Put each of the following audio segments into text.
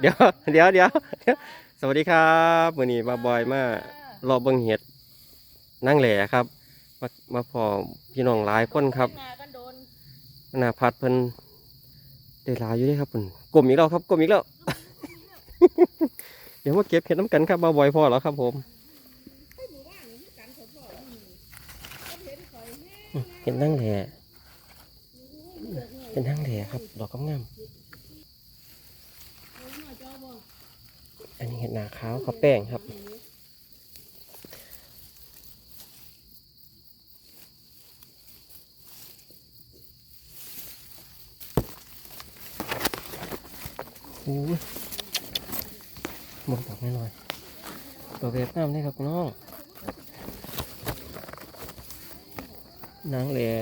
เดี๋ยวเดี๋ยวเดี๋ยวสวัสดีครับมื้อนี้มาบอยมารอเบิ่งเห็ดนั่งแหล่ครับ มามาพอพี่น้องหลายคนครับนากันโดนนาพัดเพิ่นได้หลายอยู่ด้ครับเพิ่นกลมอีกแล้วครับกลมอีกแล้ว เดี๋ยวมาเก็บเห็ดน้ำกันครับมาบอยพอแล้วครับผมเห็ดนั่งแหล่เห็ดนั่งแหล่ครับดอกงาม อันนี้เห็ดหนาขาวกับแป้งครับโอ้ยหมดดอกน้อยๆดอกแบบงามเลยครับน้องนางแหล่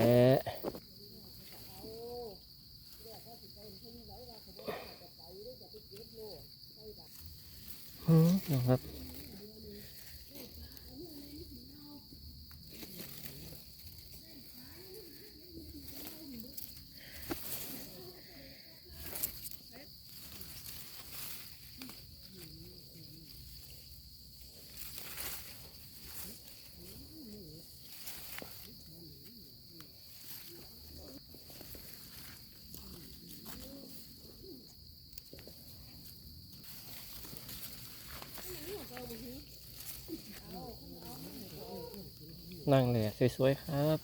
หืมนะครับ นั่งเลยสวยๆครับ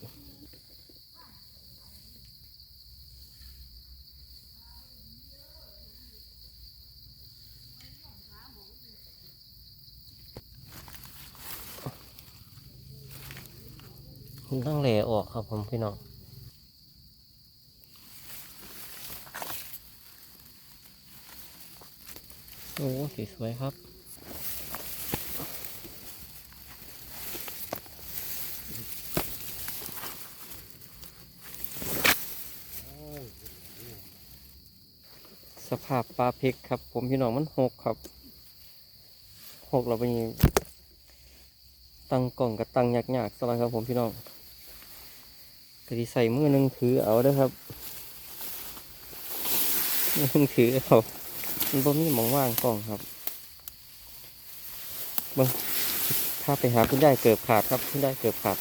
นั่งแหล่ออกครับผมพี่น้อง โอ้สีสวยครับ สภาพปลาเพกครับ ผมพี่น้องมันหกครับหกเราไปตั้งกล่องกับตั้งยากๆสบายครับ ผมพี่น้องก็ดีใส่มือหนึงถือเอาเด้อครับมือหนึงถือเอามันบ่มีหมองว่างกล่องครับเบิ่งพาไปหาคุณยายเกือบขาดครับคุณยายเกือบขาด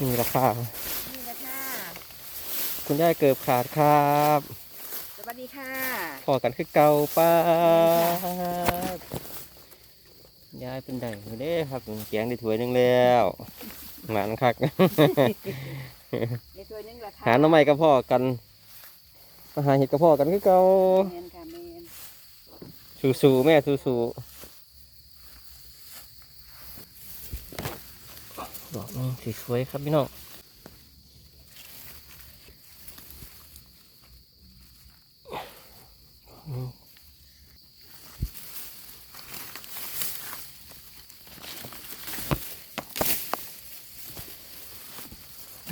นี่ราคานี่ละค่ะ คุณยายเกือบขาดครับสวัสดีค่ะพอกันคือเก่าป้าดยายเป็นไดอยู่เด้ครับเกียงได้ถ้วยหนึงแล้วหมานคัก ในตัวนึงละค่ะหาหน้ำใหม่กับพ่อกันมาหาเห็ดกับพ่อกันคือเก่าเมนค่ะเมนสู้ๆแม่สู้ๆดอกนึงสีสวยครับพี่น้อง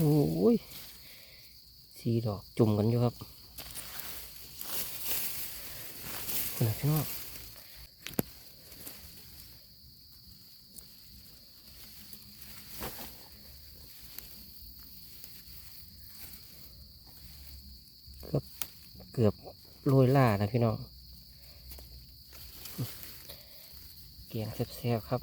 อ้ยสีดอกจุ่มกันอยู่ครับคุณพี่น้องเกือบโรยล่านะพี่น้องเกียงแซ่บๆครับ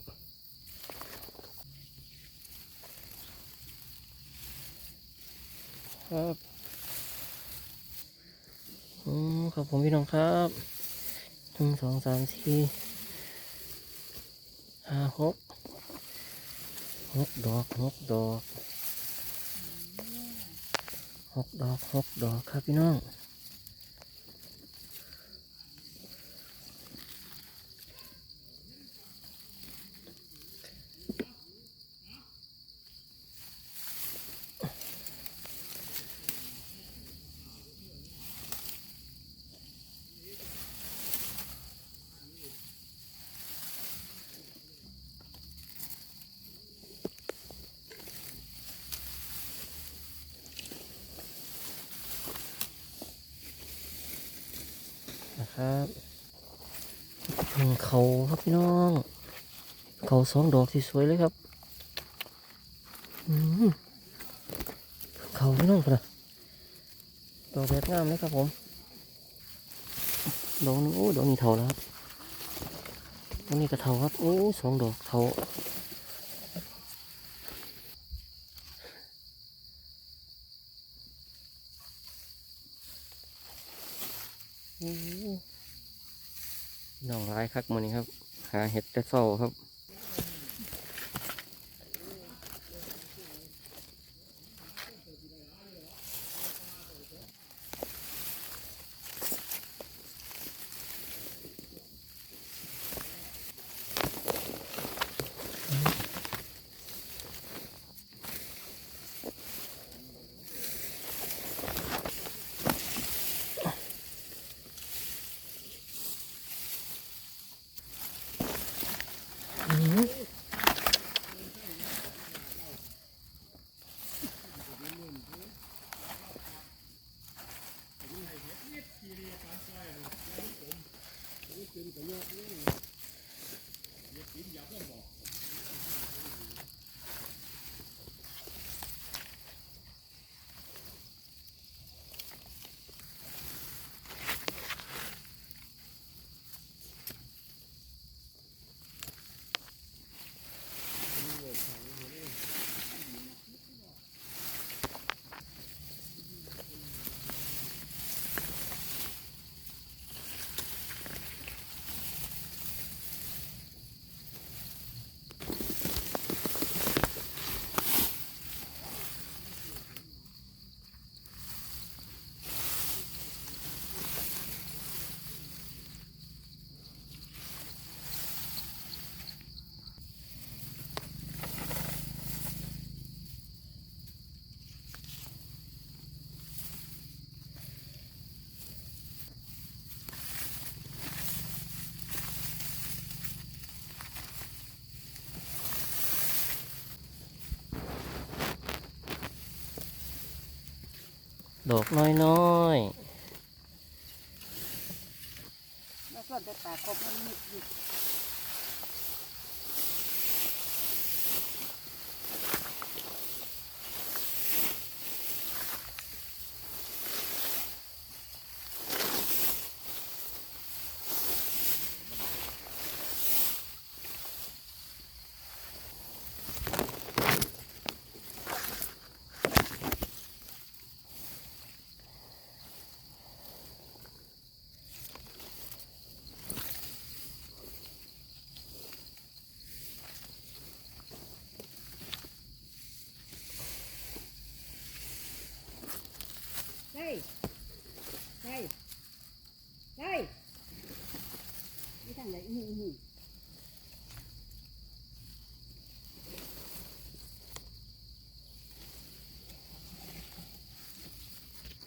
ครับอืมขอบผมพี่น้องครับหนึ่งสองสามสี่ห้าหกหกดอกหกดอกหกดอกหกดอกครับพี่น้อง นะครับหนึ่ง เขาครับพี่น้อง เขาสองดอกที่สวยเลยครับเขาพี่น้องนะดอกแบบงามเลยครับผมดอกนึงโอ้ดอกนี้เท่าแล้วครับดอกนี้ก็เท่าครับโอ้สองดอกเท่าโอ้ น้องร้ายคักมือนี้ครับ หาเห็ดจะเศร้าครับ Mm-hmm. ดอกน้อยแล้วก็จะปากกบมันมิด อยู่ใช่ใช่ไม่ทำอะไรอื้อหือๆ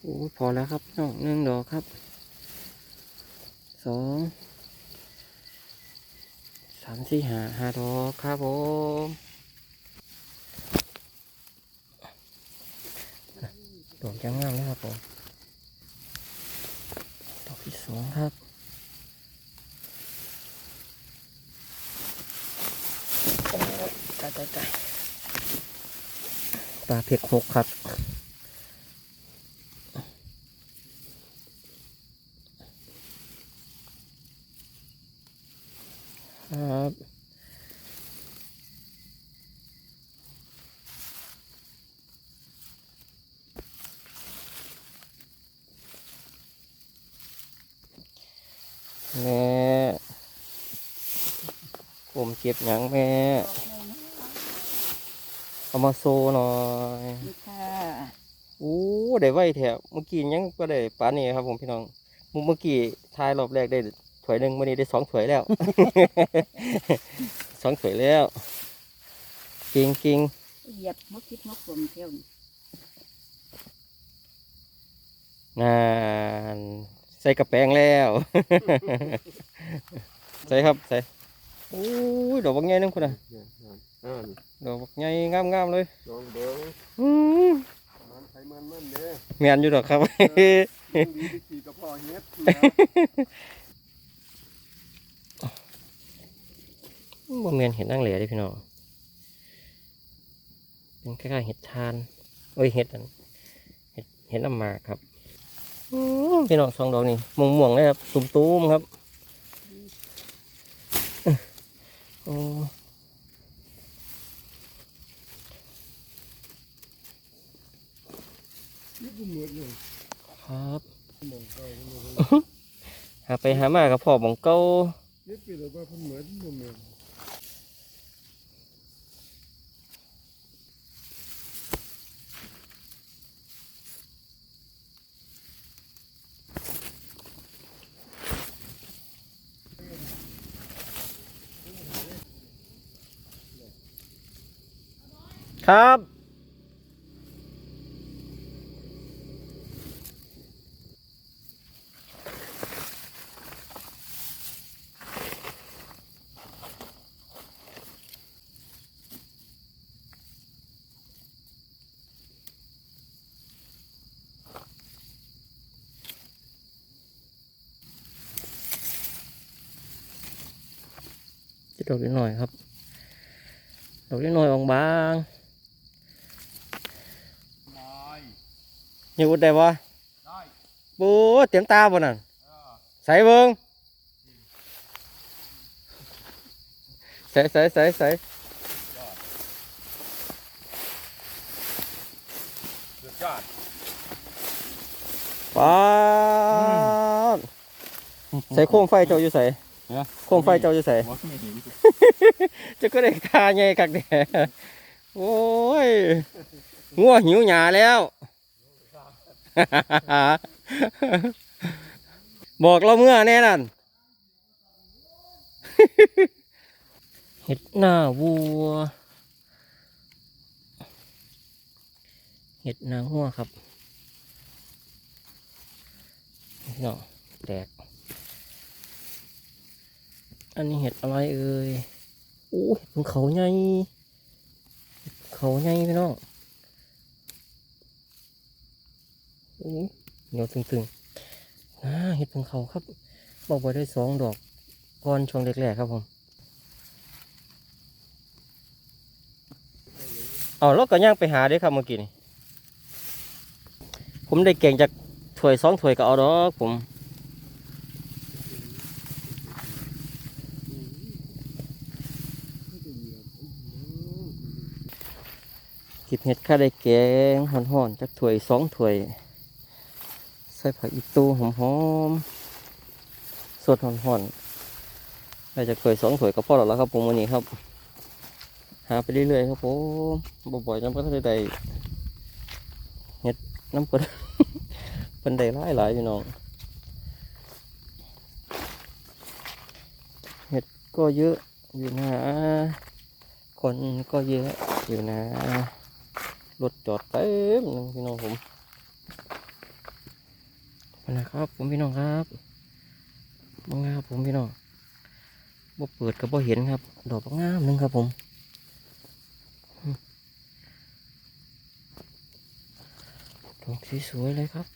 โอ้พอแล้วครับน้องหนึ่งดอกครับสองสามสี่ห้าห้าดอกครับผมดอก ยังงามเลยครับผมดอกที่สองครับตายตายตายปลาเผ็กหกครับครับแม่ ผมเก็บหยังแม่เอามาโซหน่อยนี่ค่ะอู้ได้ไวแถบเมื่อกี้ยังก็ได้ปานนี้ครับผมพี่น้องมุเมื่อกี้ทายรอบแรกได้ถ้วยหนึ่งวันนี้ได้สองถ้วยแล้ว สองถ้วยแล้วเก่งเก่งเหยียบมกคิดมกผมเที่ยวนี่งานใส่กระแปงแล้ว ใส่ครับใส่ โอ้ยดอกบักใหญ่นึงคุณอะอ่าดอกบักใหญ่งามๆเลยลองเบิ้งอื้อมันไขมันมันเด้แม่นอยู่ดอกครับยังดีที่ขี่กระเพาะเฮ็ดนะบ่แม่นเห็ดนั่งเหล่เด้พี่น้องเป็นคล้ายๆเห็ดทานเอ้ยเห็ดอันเห็ดเห็ดน้ำหมากครับอืมพี่น้องสองดอกนี่ม่วงม่วงๆเลยครับตุ่มตุ้มๆครับ โอ้นี่กูเหมือนเลยครับมองไปมองไปหาไปหามากับพ่อของเก้ายึดไปเลยว่าเพิ่นเหมือนบ่เหมือน ครับจิดอกนิดหน่อยครับ ดอกนิดหน่อยบางๆ ได้ อยู่อุดได้บ่ได้ปูเตรียมตาบ่นั่นใส่เบิ่งใส่ใส่ใส่ใส่สุดยอดปาดใส่โคมไฟเจ้าอยู่ใส่เนี่ยโคมไฟเจ้าอยู่ใส่บ่มีเห็นจะก็ได้ทาใหญ่คักแด่โอ้ยงัวหิวหยาแล้ว บอกเราเมื่อแน่นั่นเห็ดหน้าวัว เห็ดหน้าหัวครับเนาะแตก อันนี้เห็ดอะไรเอ่ยโอ้เห็ดเขาใหญ่เห็ดเขาใหญ่พี่น้อง โอ้เหนียวตึงๆอ่าเห็ดภูเขาครับบอกไว้ได้สองดอกก่อนช่วงแรกๆครับผมเอาแล้วก็ย่างไปหาด้อครับเมื่อกี้นี่ผมได้เก่งจากถ้วยสองถ้วยก็เอาดอกผมกิบเห็ดข้าได้แกงห่อนๆจากถ้วยสองถ้วย ใส่ผักอีตูหอมๆสดห่อนๆได้จากถ้วยสองถ้วยก็พอแล้วครับผมวันนี้ครับ หาไปเรื่อยๆครับผมบ่อยๆน้ำก็ได้เห็ดน้ำเปิดเป็นได้หลายหลายๆพี่น้องเห็ดก็เยอะอยู่นะ คนก็เยอะอยู่นะรถจอดเต็มนึงพี่น้องผม นะครับผมพี่น้องครับบางครับผมพี่น้องบ่เปิดก็บ่เห็นครับ ดอกบักงามหนึงครับผมอืมดอกสวยๆเลยครับ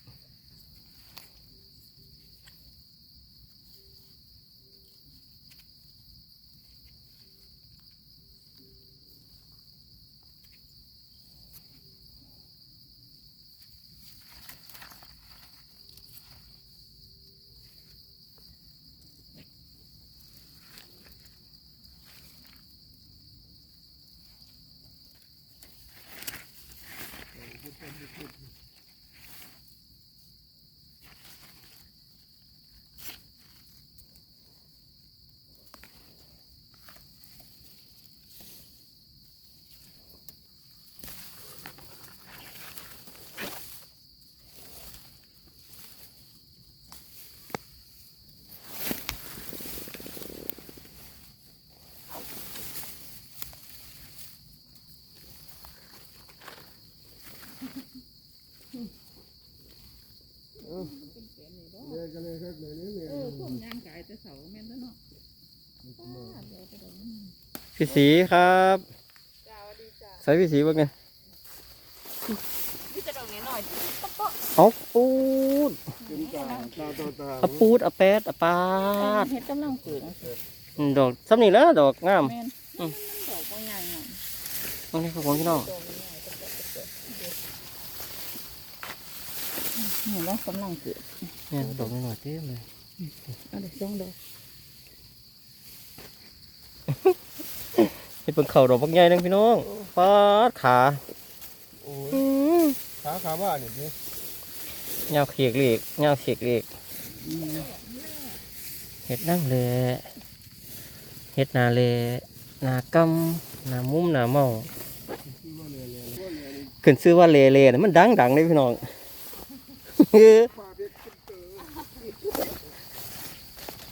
เนี่ยก็เลยครับเลยนี่เนี่ย เออพวก ยางกายแต่เสาแม่นตัวเนาะป้าเดี๋ยวไปเดี๋ยวมันพี่สีครับจ้าสวัสดีจ้าใส่พี่สีบ้างไงพี่จะดอกนี้หน่อยป๊อกป๊อกเอาปูดเป็นตาตาต่อตาเอาปูดเอาแปดเอาปาดเฮ็ดกำลังเกิดอืมดอกซ้ำนี่แล้วดอกงามแม่นอืมมันดอกบ่ใหญ่หน่อยนี่ครับผมพี่น้องดอกใหญ่ๆนี่เรากำลังเกิดเนี่ยดอกน้อยๆเต็มเลย เอาเด็กสองดอกเห็ดเพิ่งเข่าดอกบักใหญ่นึงพี่น้องฟาดขาโอ้ยอื้อขาขาบ้านนี่นี่ยาวเขียกเหล็กยาวเขียกเหล็กเห็ดนั่งเลเห็ดนาเลนากำนามุมนาเมาคือว่าเนี่ยเนี่ยว่าเนี่ยนี่ขึ้นชื่อว่าเลเลนะมันดังดังเลยพี่น้อง ป้าเพชรขึ้นเต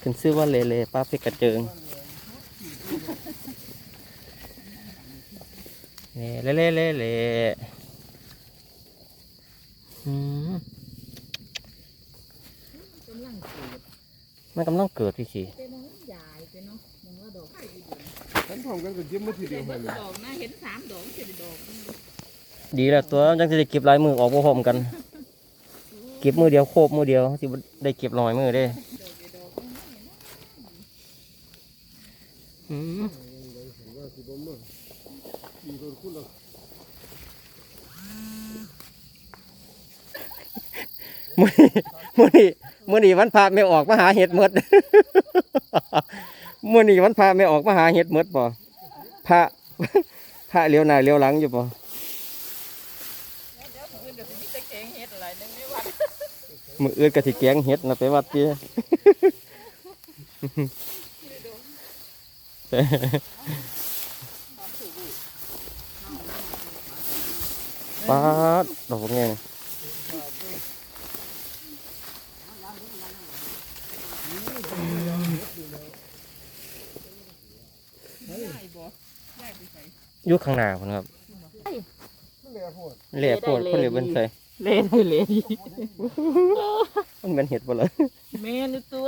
อ ขึ้นชื่อว่าเลเลป้าเพชรกระเจิงนี่เลเลเลเลอืมกำลังเกิดมันกำลังเกิดพี่สีเป็นน้องใหญ่เป็นน้องมองว่าดอกไม้ดีฉันพร้อมกันก็เยี่ยมมาทีเดียวเห็ให้นเลยดอกนะเห็นสามดอกเห็นดอกดีแล้วตัวจังจะได้เก็บลายมือออกบ่พร้อมกัน เก็บมือเดียวโคบมือเดียวที่ได้เก็บลอยมือได้ อืมเห็นว่าสิบ่มามีคนคุณละมือนี้มือนี้มือนี้วันพระไม่ออกมาหาเห็ดหมดมือนี้วันพระไม่ออกมาหาเห็ดหมดบ่พระพระเลี้ยวหน้าเลี้ยวหลังอยู่บ่เดี๋ยวมือเดี๋ยวมีตะแกงเห็ดอะไรนึงไม่ว่ามืออื่นก็สิแกงเห็ดนะไปวัดเตี้ย ป๊าดดอกไงใหญ่บ่ใหญ่ไปใส่อยู่ข้างหน้าคนครับมันแหล่โพดเหล่ปวดคนเหล่เบิ้นใส่เล่ได้เลยดีมันเป็นเห็ดบ่เลยเมนูตัว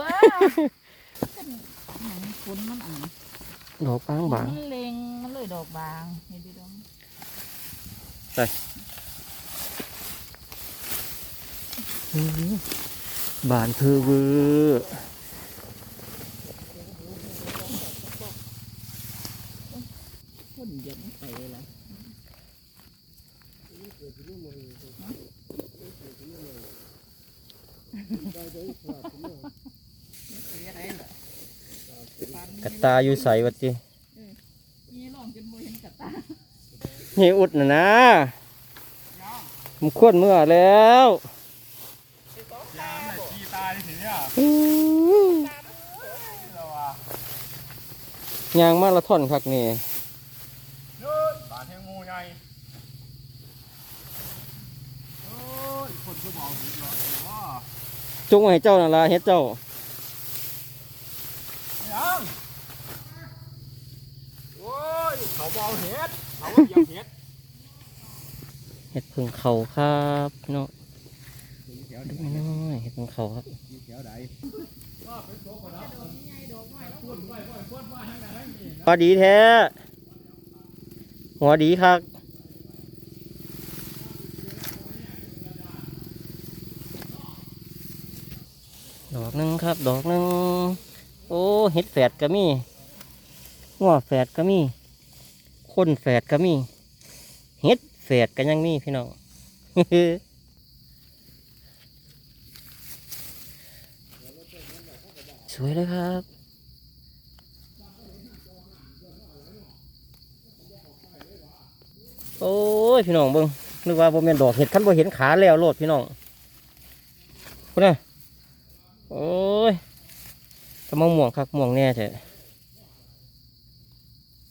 เป็นหนังคุณมันอะ ดอกบางบางมันเล็งมันเลยดอกบางเห็นดิดองอื้อบานเธอเวอร์คนเยอะไม่ไปเลยล่ะ กระตาอยู่ใสวัดจีนี่ลองจนบ่เห็นกระตาเฮอุดน่ะนะมันควรเมื่อแล้วยามน่ะชีตายทีเนี้ยอื้อเราอะยางมาละท่อนคักนี่เฮ้ยบาดแทงงูใหญ่โอ้ยคนก็บอกถึงหน่อยว่าจงไว้ให้เจ้านั่นล่ะเฮ็ดเจ้า ยังโอ้ยเขาบอเห็ดเขาว่าเหยียบเห็ด เฮ็ด พึ่งเขาครับพี่น้องแถวดูน้อยเพึ่งเขาครับแถวไหนพอดีแท้หัวดีครับดอกหนึงครับ ดอกหนึงโอ้เฮ็ดแฝดก็มีหัวแฝดก็มี คนแฝดก็มีเฮ็ด แฝดก็ยังมีพี่น้องสวยเลยครับ โอ้ย พี่น้องเบิ้งนึกว่าบ่แม่นดอกเห็ดคันบ่เห็นขาแล้วโลดพี่น้องพุ่นน่ะโอ้ยกำลังม่วงคักม่วงแน่แท้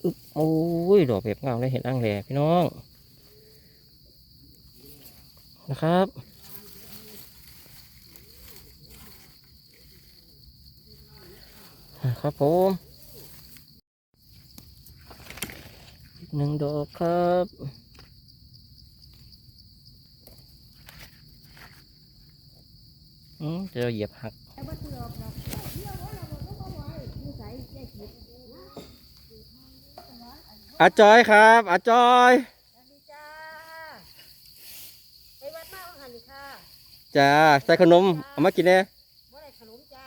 อึ๊บโอ้ย ดอกแบบงาเลยเห็นอ่างแหล่พี่น้อง นะครับ ครับผมหนึ่งดอกครับอืมเดี๋ยวเหยียบหักอาจอยครับอาจอย สวัสดีจ้าไปวัดมาของหันนี่ค่ะ จ้าใส่ขนมเอามากินแน่บ่ได้ขนมจ้า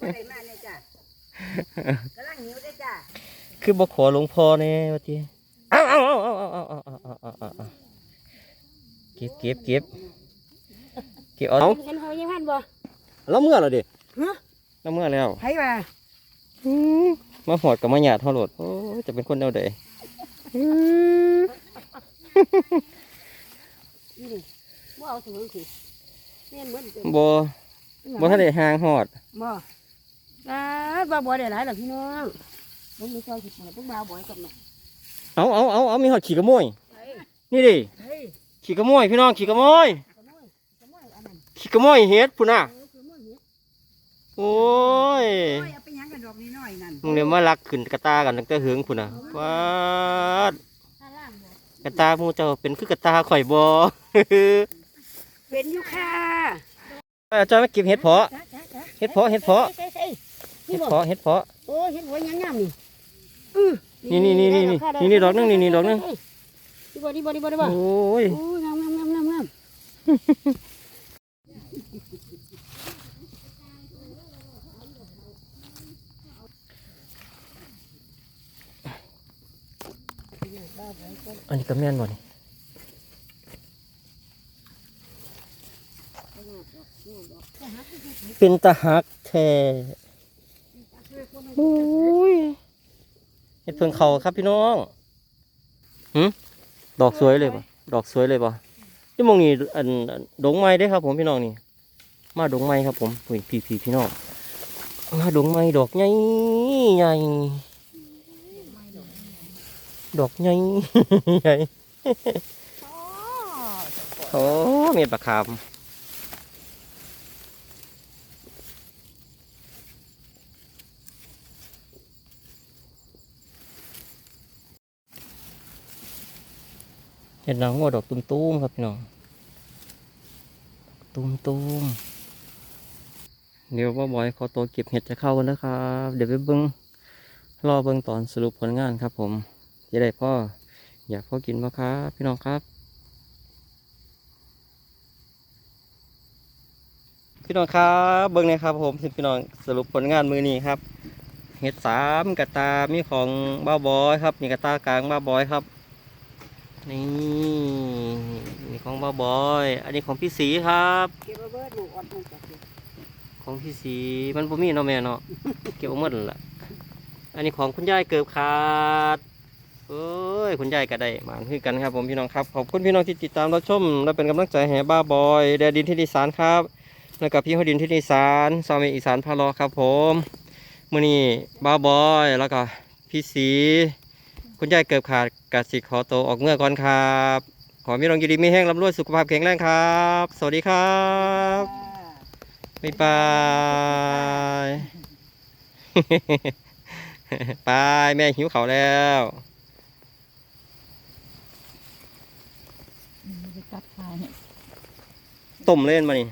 บ่ได้มาเลยจ้ากำลังหิวได้จ้าคือบอกขอหลวงพ่อแน่ว่าทีเอาเอาเอาเอาเอาเอาเอาเอาเอาเอาเก็บเก็บเก็บเก็กี่เอาเห็นเขายังพันบ่แล้วเมื่อไหร่ดิฮะแล้วเมื่อแล้วไผว่าอืมมาหอดกับมาหยาดเท่าโหลดโอ้ยจะเป็นคนแนวใดอืมนี่ดิบ่เอาถึงสิแม่นเหมือนเดิมบ่บ่ทันได้ห่างหอดบ่อ่าบ่บ่ได้หลายหรอกพี่น้องผมมีซอยสิบเปิดต้องมาบ่อยกับแม่เอาเอาเอาเอามีหอดขี่กระโมยเฮ้ยนี่ดิเฮ้ยขี่กระโมยพี่น้องขี่กระโมยขโมยขโมยอันนั้นขี่กระโมยเฮ็ดพุ่นน่ะเออขโมยเนี่ยโอ้ยโอ้ยเอาไปหยังกันดอกน้อยๆนั่นมึงเดี๋ยวมาลักขึ้นกระตากันตั้งแต่เหิงพุ่นน่ะว้าดข้างล่างบ่กระตาหมูเจ้าเป็นคือกระตาข่อยบ่ เป็นอยู่ค่ะอาจารย์มาเก็บเห็ดเพาะจ๊ะจ๊ะจ๊ะเห็ดเพาะเห็ดเพาะใส่ใส่เห็นี่ดบ่เพาะเห็ดเพาะ โอ้ยเห็ดหัวยังงามนี่อื้อนี่นี่นี่นี่นี่นี่ดอกนึงนี่นี่ดอกนึง นี่บ่นี่บ่นี่บ่นี่บ่โอ้ย โอ้ยงามงามงามงามงามอันนี้ก็แม่นบ่นี่ เป็นตาหักแท้โอ้ยเห็ดเพิ่งเขาครับพี่น้องหืมดอกสวยเลยบ่ดอกสวยเลยบ่ที่มองนี่อันอันดงไม้ได้ครับ ผมพี่น้องนี่ มาดงไม้ครับ ผมอุ้ยพี่พี่พี่น้องมาดงไม้ดอกใหญ่ใหญ่ดอกใหญ่ใหญ่โอ้เมียดปลาคาม เห็ดนางหัวดอกตุ้มๆครับพี่น้องตุ้มตุ้มๆเดี๋ยวว่าบอยขอตัวเก็บเห็ดจะเข้ากันนะครับ เดี๋ยวไปเบิ้งรอเบิ้งตอนสรุปผลงานครับผมจะได้พ่ออยากพ่อกินบ่ครับ พี่น้องครับ พี่น้องครับเบิ้งเลยครับผมพี่น้องสรุปผลงานมือนี้ครับเห็ดสามกระตามีของบ้าบอยครับนี่กระตากลางบ้าบอยครับ นี่นี่ของบ้าบอย อันนี้ของพี่สีครับ เก็บเบิดหนูอดหนูจักสิของพี่สีมันบ่มีเนาะแม่เนาะ เก็บเอาหมดล่ะอันนี้ของคุณยายเกิบขาดเอ้ยคุณยายก็ได้หมาคือกันครับ ผมพี่น้องครับขอบคุณพี่น้องที่ติดตามรับชมและเป็นกำลังใจให้บ้าบอยแดดินที่ดีสานครับแล้วกับพี่ฮอดินที่ดีสานซอมเมอีสานพารอครับผมมื้อนี้บ้าบอยแล้วก็พี่สี คุณยายเกิบขาดกสิขอโตวออกเมื่อก่อนครับ ขอมีรองอยีดีมีแห้งร่ำรวยสุขภาพแข็งแรงครับ สวัสดีครับบ๊ายบายไปแม่หิวเขาวแล้วไปตัดขาให้ต้มเล่นมานี่